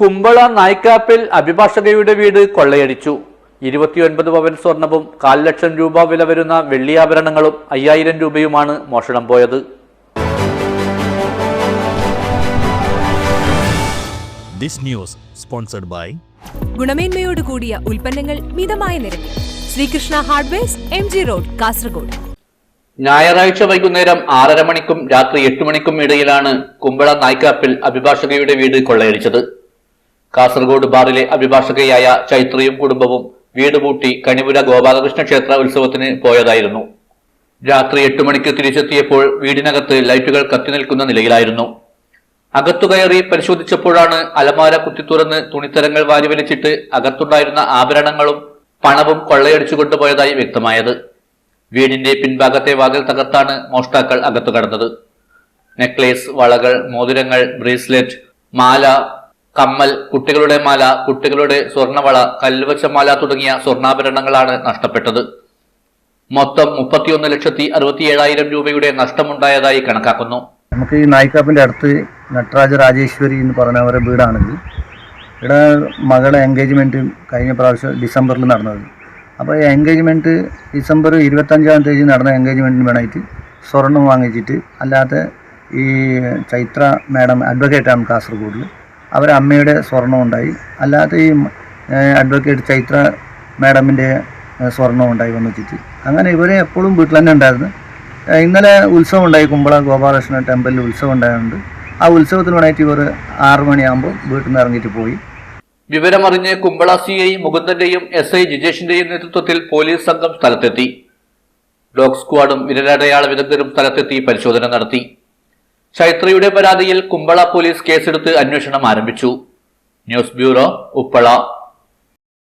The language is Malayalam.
കുമ്പള നായ്ക്കാപ്പിൽ അഭിഭാഷകയുടെ വീട് കൊള്ളയടിച്ചു. ഇരുപത്തിയൊൻപത് പവൻ സ്വർണവും കാൽ ലക്ഷം രൂപ വില വരുന്ന വെള്ളിയാഭരണങ്ങളും അയ്യായിരം രൂപയുമാണ് മോഷണം പോയത്. This news sponsored by ഗുണമേന്മയോട് കൂടിയ ഉൽപ്പന്നങ്ങൾ മിതമായ നിരക്കിൽ. Sreekrishna hardwares M G road Kasaragod. ഞായറാഴ്ച വൈകുന്നേരം ആറര മണിക്കും രാത്രി എട്ട് മണിക്കും ഇടയിലാണ് കുമ്പള നായ്ക്കാപ്പിൽ അഭിഭാഷകയുടെ വീട് കൊള്ളയടിച്ചത്. കാസർഗോഡ് ബാറിലെ അഭിഭാഷകയായ ചൈത്രയും കുടുംബവും വീട് പൂട്ടി കണിപുര ഗോപാലകൃഷ്ണ ക്ഷേത്ര ഉത്സവത്തിന് പോയതായിരുന്നു. രാത്രി എട്ട് മണിക്ക് തിരിച്ചെത്തിയപ്പോൾ വീടിനകത്ത് ലൈറ്റുകൾ കത്തി നിൽക്കുന്ന നിലയിലായിരുന്നു. അകത്തു കയറി പരിശോധിച്ചപ്പോഴാണ് അലമാര കുത്തിത്തുറന്ന് തുണിത്തരങ്ങൾ വാരിവലിച്ചിട്ട് അകത്തുണ്ടായിരുന്ന ആഭരണങ്ങളും പണവും കൊള്ളയടിച്ചു കൊണ്ടുപോയതായി വ്യക്തമായത്. വീടിന്റെ പിൻഭാഗത്തെ വാതിൽ തകർത്താണ് മോഷ്ടാക്കൾ അകത്തു കടന്നത്. നെക്ലേസ് വളകൾ മോതിരങ്ങൾ ബ്രേസ്ലെറ്റ് മാല കമ്മൽ കുട്ടികളുടെ മാല കുട്ടികളുടെ സ്വർണവള കല്ലുവച്ചമാല തുടങ്ങിയ സ്വർണാഭരണങ്ങളാണ് നഷ്ടപ്പെട്ടത്. മൊത്തം മുപ്പത്തിയൊന്ന് ലക്ഷത്തി അറുപത്തി ഏഴായിരം രൂപയുടെ നഷ്ടമുണ്ടായതായി കണക്കാക്കുന്നു. നമുക്ക് ഈ നായിക്കാപ്പിന്റെ അടുത്ത് നട്ടരാജ രാജേശ്വരി എന്ന് പറഞ്ഞവരുടെ വീടാണിത്. ഇവിടെ മകളെ എൻഗേജ്മെന്റ് കഴിഞ്ഞ പ്രാവശ്യം ഡിസംബറിൽ നടന്നത്. അപ്പോൾ എൻഗേജ്മെന്റ് ഡിസംബർ ഇരുപത്തഞ്ചാം തീയതി നടന്ന എൻഗേജ്മെന്റിന് വേണമായിട്ട് സ്വർണം വാങ്ങിച്ചിട്ട് അല്ലാതെ ഈ ചൈത്ര മാഡം അഡ്വക്കേറ്റാണ് കാസർഗോഡിൽ അവരെ അമ്മയുടെ സ്വർണം ഉണ്ടായി അല്ലാതെ ഈ അഡ്വക്കേറ്റ് ചൈത്ര മാഡമിന്റെ സ്വർണം ഉണ്ടായി ചുറ്റി. അങ്ങനെ ഇവരെ എപ്പോഴും വീട്ടിൽ തന്നെ ഉണ്ടായിരുന്നു. ഇന്നലെ ഉത്സവം ഉണ്ടായി കുമ്പള ഗോപാലകൃഷ്ണ ടെമ്പിളിൽ ഉത്സവം ഉണ്ടായതുകൊണ്ട് ആ ഉത്സവത്തിന് വേണ്ടിയിട്ട് ഇവർ ആറു മണിയാകുമ്പോൾ വീട്ടിൽ നിന്ന് ഇറങ്ങിയിട്ട് പോയി. വിവരമറിഞ്ഞ് കുമ്പള സി ഐ മുകുന്ദന്റെയും എസ് ഐ ജിജേഷിന്റെയും നേതൃത്വത്തിൽ പോലീസ് സംഘം സ്ഥലത്തെത്തി. ഡോഗ് സ്ക്വാഡും വിരലടയാള വിദഗ്ധരും സ്ഥലത്തെത്തി പരിശോധന നടത്തി. ചൈത്രയുടെ പരാതിയിൽ കുമ്പള പോലീസ് കേസെടുത്ത് അന്വേഷണം ആരംഭിച്ചു. News bureau Uppala.